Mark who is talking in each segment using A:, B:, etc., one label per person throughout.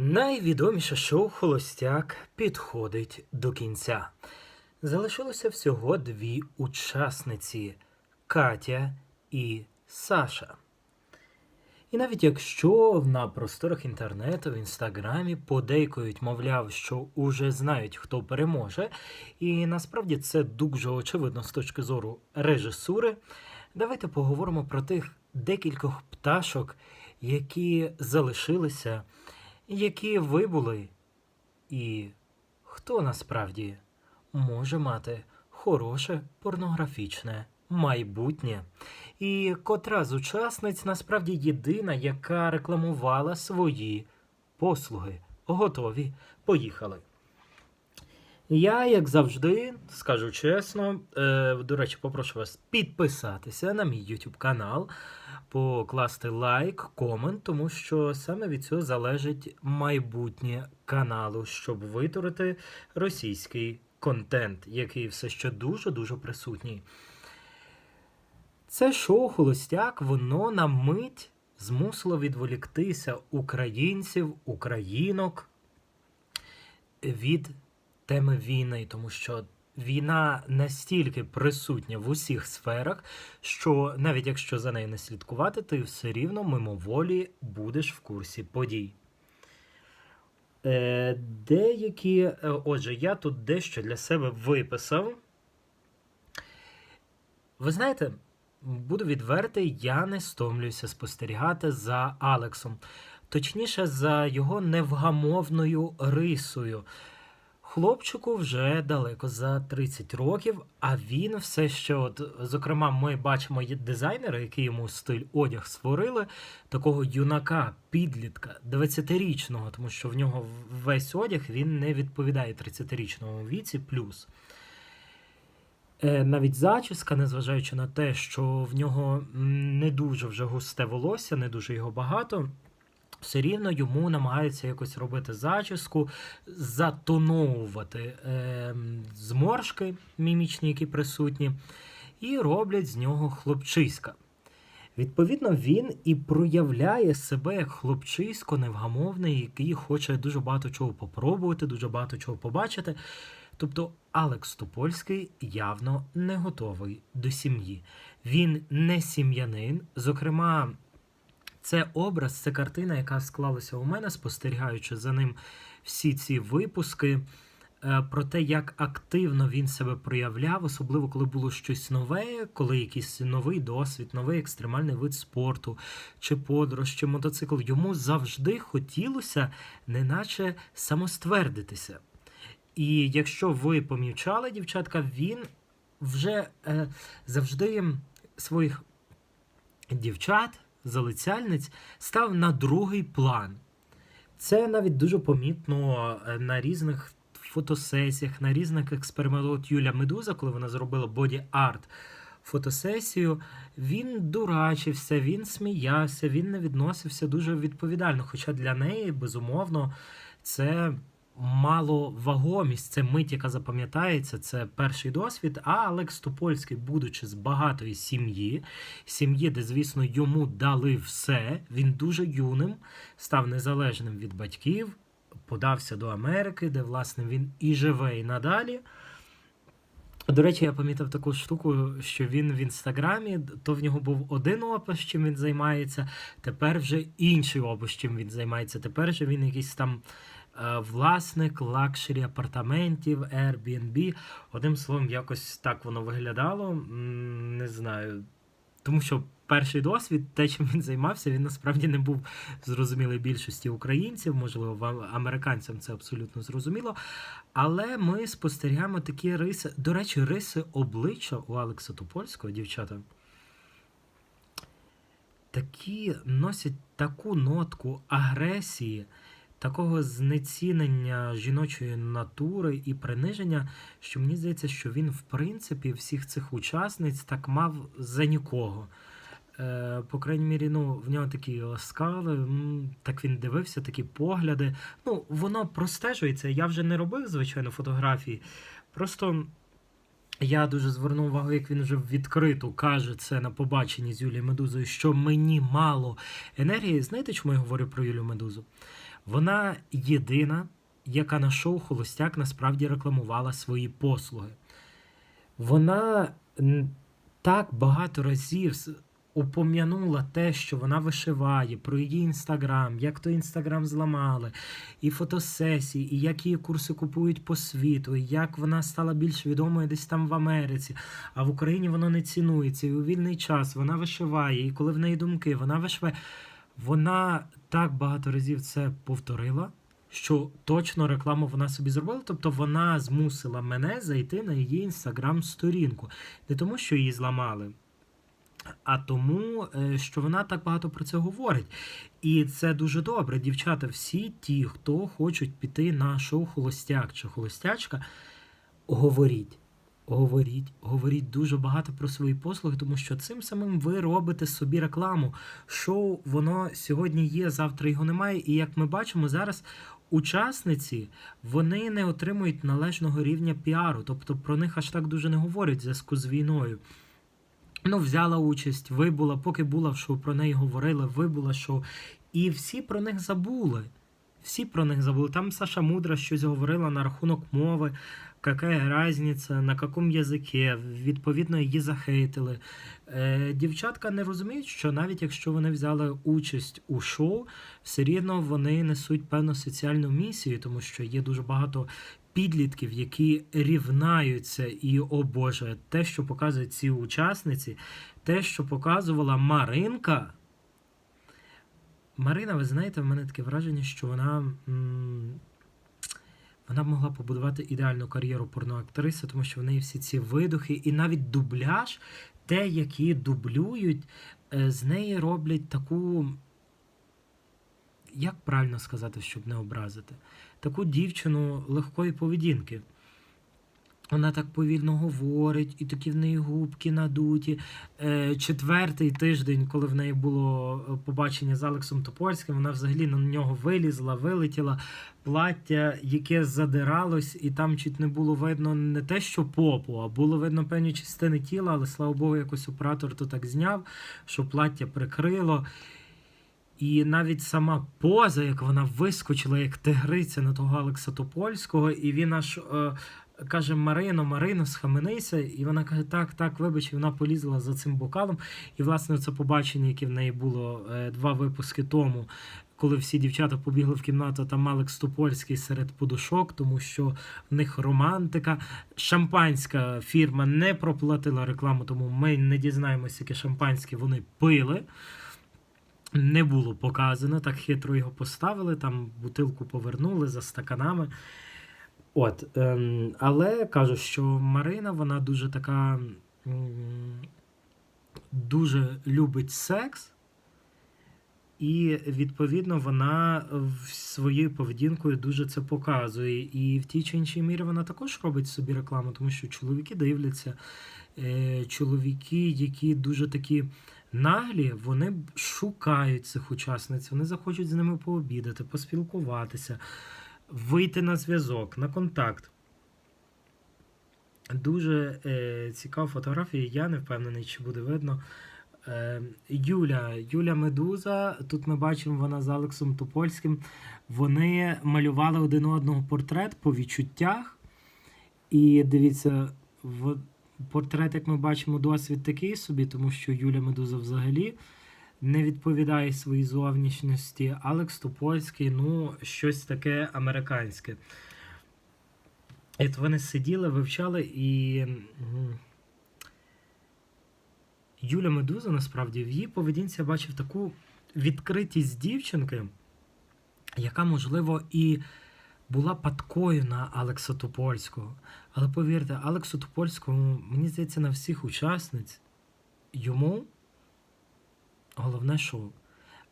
A: Найвідоміше шоу Холостяк підходить до кінця. Залишилося всього дві учасниці Катя і Саша. І навіть якщо на просторах інтернету, в інстаграмі подейкують, мовляв, що уже знають, хто переможе, і насправді це дуже очевидно з точки зору режисури, давайте поговоримо про тих декількох пташок, які залишилися, які вибули, і хто насправді може мати хороше порнографічне майбутнє. І котра з учасниць насправді єдина, яка рекламувала свої послуги. Готові, поїхали. Я, як завжди, скажу чесно, е, до речі, попрошу вас підписатися на мій YouTube канал, покласти лайк, комент, тому що саме від цього залежить майбутнє каналу, щоб витворити російський контент, який все ще дуже-дуже присутній. Це шоу Холостяк, воно на мить змусило відволіктися українців, українок від теми війни, тому що війна настільки присутня в усіх сферах, що навіть якщо за нею не слідкувати, ти все рівно мимоволі будеш в курсі подій. Е, деякі, е, отже, я тут дещо для себе виписав. Ви знаєте, буду відвертий, я не стомлююся спостерігати за Алексом, точніше, за його невгамовною рисою. Хлопчику вже далеко за 30 років, а він все ще, от, зокрема, ми бачимо дизайнера, який йому стиль одяг створили, такого юнака, підлітка, 20-річного, тому що в нього весь одяг він не відповідає 30-річному віці плюс. Е, навіть зачіска, незважаючи на те, що в нього не дуже вже густе волосся, не дуже його багато. Все рівно йому намагаються якось робити зачіску, затоновувати е, зморшки мімічні, які присутні, і роблять з нього хлопчиська. Відповідно, він і проявляє себе як хлопчисько невгамовний, який хоче дуже багато чого попробувати, дуже багато чого побачити. Тобто Алекс Топольський явно не готовий до сім'ї. Він не сім'янин. Зокрема, це образ, це картина, яка склалася у мене, спостерігаючи за ним всі ці випуски. е, Про те, як активно він себе проявляв, особливо коли було щось нове, коли якийсь новий досвід, новий екстремальний вид спорту, чи подорож, чи мотоцикл. Йому завжди хотілося, неначе самоствердитися. І якщо ви помічали, дівчатка, він вже е, завжди своїх дівчат, залицяльниць став на другий план. Це навіть дуже помітно е, на різних фотосесіях, на різних експериментах. От Юля Медуза, коли вона зробила боді-арт фотосесію, він дурачився, він сміявся, він не відносився дуже відповідально. Хоча для неї, безумовно, це мало вагомість, це мить, яка запам'ятається, це перший досвід. А Алекс Топольський, будучи з багатої сім'ї, сім'ї, де, звісно, йому дали все, він дуже юним, став незалежним від батьків, подався до Америки, де, власне, він і живе, і надалі. До речі, я помітив таку штуку, що він в інстаграмі, то в нього був один опис, чим він займається, тепер вже інший опис, чим він займається. Тепер же він якийсь там власник лакшері апартаментів, Airbnb. Одним словом, якось так воно виглядало. Не знаю. Тому що перший досвід, те, чим він займався, він насправді не був зрозумілий більшості українців, можливо, американцям це абсолютно зрозуміло. Але ми спостерігаємо такі риси. До речі, риси обличчя у Алекса Топольського, дівчата. Такі носять таку нотку агресії, такого знецінення жіночої натури і приниження, що мені здається, що він, в принципі, всіх цих учасниць так мав за нікого. Е, по крайній мірі, ну, в нього такі оскали, м, так він дивився, такі погляди. Ну, воно простежується. Я вже не робив, звичайно, фотографії. Просто Я дуже звернув увагу, як він вже відкрито каже це на побаченні з Юлією Медузою, що мені мало енергії. Знаєте, чому я говорю про Юлію Медузу? Вона єдина, яка на шоу Холостяк насправді рекламувала свої послуги. Вона так багато разів упом'янула те, що вона вишиває, про її інстаграм, як той інстаграм зламали, і фотосесії, і як її курси купують по світу, і як вона стала більш відомою десь там в Америці, а в Україні воно не цінується. І у вільний час вона вишиває, і коли в неї думки, вона вишиває. Вона так багато разів це повторила, що точно рекламу вона собі зробила. Тобто вона змусила мене зайти на її інстаграм-сторінку. Не тому, що її зламали, а тому, е, що вона так багато про це говорить. І це дуже добре. Дівчата, всі ті, хто хочуть піти на шоу Холостяк чи Холостячка, говоріть. Говоріть, говоріть дуже багато про свої послуги, тому що цим самим ви робите собі рекламу. Шоу воно сьогодні є, завтра його немає. І як ми бачимо зараз, учасниці вони не отримують належного рівня піару, тобто про них аж так дуже не говорять в зв'язку з війною. Ну, взяла участь, вибула, поки була в шоу, про неї говорили, вибула шоу. І всі про них забули. Всі про них забули. Там Саша Мудра щось говорила на рахунок мови, яка різниця, на якому язикі, відповідно, її захейтили. Е, дівчатка не розуміють, що навіть якщо вони взяли участь у шоу, все рівно вони несуть певну соціальну місію, тому що є дуже багато підлітків, які рівнаються, і о Боже, те, що показують ці учасниці, те, що показувала Маринка. Марина, ви знаєте, в мене таке враження, що вона. м, Вона могла побудувати ідеальну кар'єру порноактриси, тому що в неї всі ці видухи, і навіть дубляж, те, які дублюють, е, з неї роблять таку. Як правильно сказати, щоб не образити? Таку дівчину легкої поведінки. Вона так повільно говорить, і такі в неї губки надуті. Е, четвертий тиждень, коли в неї було е, побачення з Алексом Топольським, вона взагалі на нього вилізла, вилетіла плаття, яке задиралось, і там чуть не було видно не те, що попу, а було видно певні частини тіла, але слава Богу, якось оператор то так зняв, що плаття прикрило. І навіть сама поза, як вона вискочила, як тигриця на того Алекса Топольського, і він аж е, каже: Марино, Марино, схаменися. І вона каже: Так, так, вибач, і вона полізла за цим бокалом. І, власне, це побачення, яке в неї було е, два випуски тому, коли всі дівчата побігли в кімнату, там Алекс Топольський серед подушок, тому що в них романтика. Шампанська фірма не проплатила рекламу, тому ми не дізнаємося, яке шампанське вони пили. Не було показано, так хитро його поставили, там бутилку повернули за стаканами. От, ем, але кажу, що Марина, вона дуже така дуже любить секс, і, відповідно, вона своєю поведінкою дуже це показує. І в тій чи іншій мірі вона також робить собі рекламу, тому що чоловіки дивляться, е, чоловіки, які дуже такі наглі, вони шукають цих учасниць, вони захочуть з ними пообідати, поспілкуватися, вийти на зв'язок, на контакт. Дуже е, цікава фотографія, я не впевнений, чи буде видно. Е, Юля, Юля Медуза. Тут ми бачимо вона з Алексом Топольським. Вони малювали один одного портрет по відчуттях. І дивіться, в портрет, як ми бачимо, досвід такий собі, тому що Юля Медуза взагалі не відповідає своїй зовнішності. Алекс Топольський, ну, щось таке американське. І от вони сиділи, вивчали і. Юля Медуза, насправді, в її поведінці я бачив таку відкритість дівчинки, яка, можливо, і була падкою на Алекса Топольського. Але повірте, Алексу Топольському, мені здається, на всіх учасниць йому головне шоу.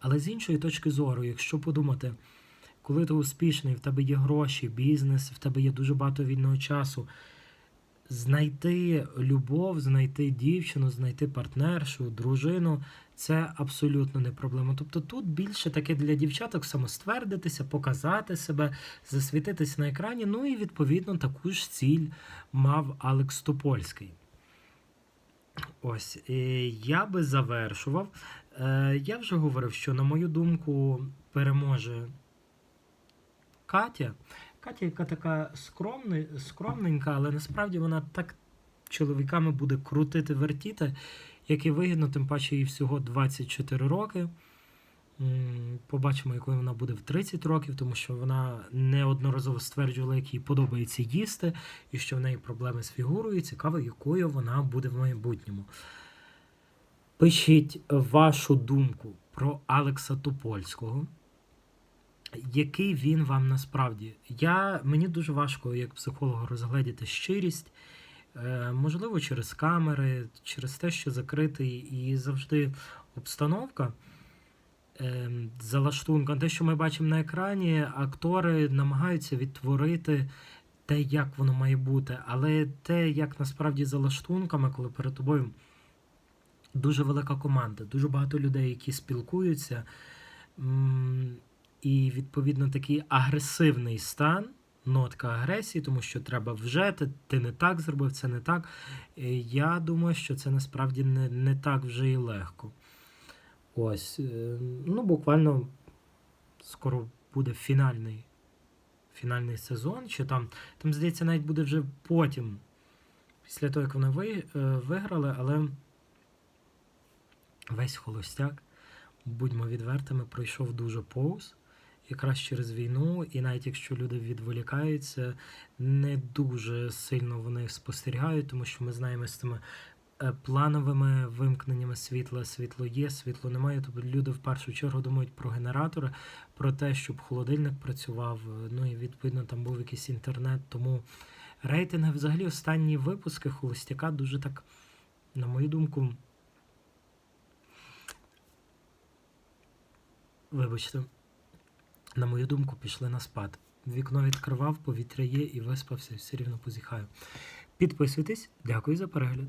A: Але з іншої точки зору, якщо подумати, коли ти успішний, в тебе є гроші, бізнес, в тебе є дуже багато вільного часу, знайти любов, знайти дівчину, знайти партнершу, дружину це абсолютно не проблема. Тобто тут більше таке для дівчаток самоствердитися, показати себе, засвітитися на екрані. Ну і відповідно таку ж ціль мав Алекс Топольський. Ось, я би завершував. Е, Я вже говорив, що, на мою думку, переможе Катя. Катя, яка така скромни, скромненька, але насправді вона так чоловіками буде крутити вертіти, як і вигідно, тим паче їй всього 24 роки. Побачимо, якою вона буде в 30 років, тому що вона неодноразово стверджувала, як їй подобається їсти, і що в неї проблеми з фігурою. Цікаво, якою вона буде в майбутньому. Пишіть вашу думку про Алекса Топольського. Який він вам насправді? Я, мені дуже важко, як психологу, розгледіти щирість. Е, можливо, через камери, через те, що закритий і завжди обстановка. Е, за лаштунком, те, що ми бачимо на екрані, актори намагаються відтворити те, як воно має бути. Але те, як насправді за лаштунками, коли перед тобою дуже велика команда, дуже багато людей, які спілкуються. І відповідно такий агресивний стан, нотка агресії, тому що треба вже, ти, ти не так зробив, це не так. Е, Я думаю, що це насправді не, не так вже і легко. Ось. е, Ну, буквально скоро буде фінальний, фінальний сезон. Чи там, там, здається, навіть буде вже потім, після того, як вони ви, е, виграли, але весь холостяк, будьмо відвертими, пройшов дуже повз. Якраз через війну, і навіть якщо люди відволікаються, не дуже сильно вони спостерігають, тому що ми знаємо з цими е, плановими вимкненнями світла, світло є, світло немає. Тобто люди в першу чергу думають про генератори, про те, щоб холодильник працював. Ну і відповідно там був якийсь інтернет. Тому рейтинги, взагалі, останні випуски холостяка дуже так, на мою думку. Вибачте, на мою думку, пішли на спад. Вікно відкривав, повітря є і виспався, все рівно позіхаю. Підписуйтесь, дякую за перегляд.